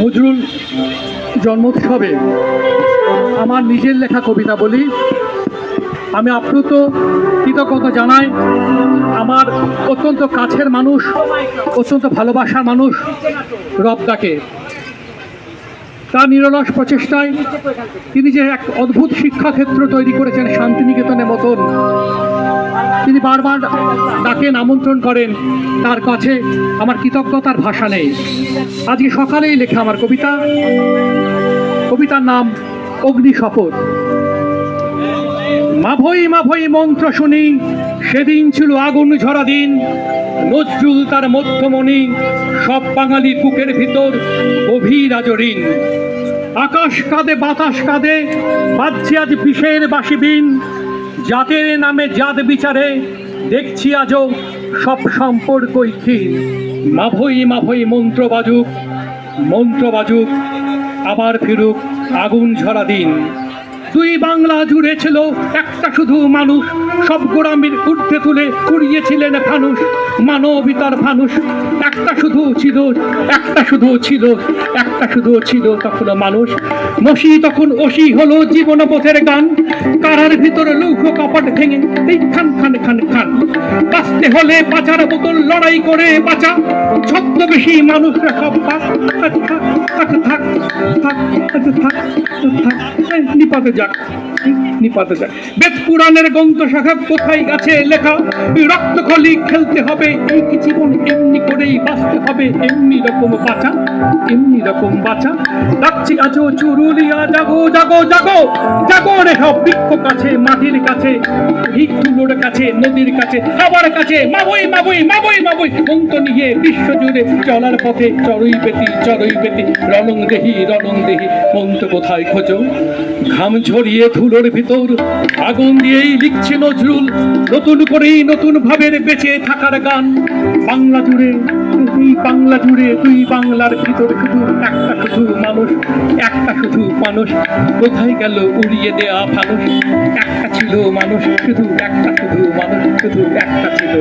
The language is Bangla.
নজরুল জন্মোৎসবে আমার নিজের লেখা কবিতা বলি। আমি আপ্লুত কৃতজ্ঞতা জানাই আমার অত্যন্ত কাছের মানুষ, অত্যন্ত ভালোবাসার মানুষ রবদাকে। তার নিরলস প্রচেষ্টায় তিনি যে এক অদ্ভুত শিক্ষাক্ষেত্র তৈরি করেছেন শান্তিনিকেতনের মতন তিনি বারবার তাকে আমন্ত্রণ করেন, তার কাছে আমার কৃতজ্ঞতার ভাষা নেই। আজকে সকালেই লেখা আমার কবিতা। কবিতার নাম অগ্নি শপথ। মাভই মাভই মন্ত্র শুনি, সেদিন ছিল আগুন ঝরা দিন, নজরুল তার মধ্যমণি, সব বাঙালি বুকের ভিতর গভীর আজরিন। আকাশ কাঁদে, বাতাস কাঁদে, বাজছে আজ বিষের বাসিবিন জাতের নামে জাত বিচারে দেখছি আজও সব সম্পর্ক ক্ষীণ। মাভই মাভই মন্ত্র বাজুক মন্ত্র বাজুক, আবার ফিরুক আগুন ঝরা দিন। দুই বাংলা জুড়ে ছিল, একটা শুধু মানুষ। সব গোড়ামির ঊর্ধ্বে তুলে কুড়িয়েছিলেন ফানুষ, মানবিতার ফানুষ। একটা শুধু ছিল, একটা শুধু ছিল, একটা শুধু ছিল তখন মানুষ। মসি তখন অসি হলো জীবন পথের গান। কারার ভিতরে লৌহ কপাট ভেঙে এই খান খান খান খান। বাঁচতে হলে বাঁচার বোতল লড়াই করে বাঁচা। ছদ্মবেশী মানুষরা সব থাক থাক থাক থাক থাক থাক। পাশে যাক। যাক বেদ পুরাণের গ্রন্থ কোথায় লেখা? রক্তখলি খেলতে হবে কি জীবন এমনি করেই বাঁচতে হবে। এমনি রকম বাঁচা, এমনি রকম বাঁচা। ডাকছি আজও চুরুলিয়া, জাগো জাগো জাগো। জাগো রে সব বৃক্ষ কাছে, মাটির কাছে কাছে, নদীর কাছে আবার কাছে। মাবই মাবই মাবই মাবই। মন্ত নিয়ে বিশ্ব জুড়ে চলার পথে চড়ই পেতি চড়ই পেতি রণং দেহি রণং দেহি। মন্ত কোথায় খোঁজো? ঘাম ঝরিয়ে ধুলোর ভিতর আগুন দিয়েই লিখছে নজরুল নতুন করেই নতুন ভাবের বেঁচে থাকার গান। বাংলা জুড়ে দুই বাংলা জুড়ে দুই বাংলার ভিতর শুধু একটা শুধু মানুষ, একটা শুধু মানুষ। কোথায় গেল উড়িয়ে দেয়া মানুষ একটা ছিল মানুষ, শুধু একটা শুধু মানুষ, শুধু একটা ছিল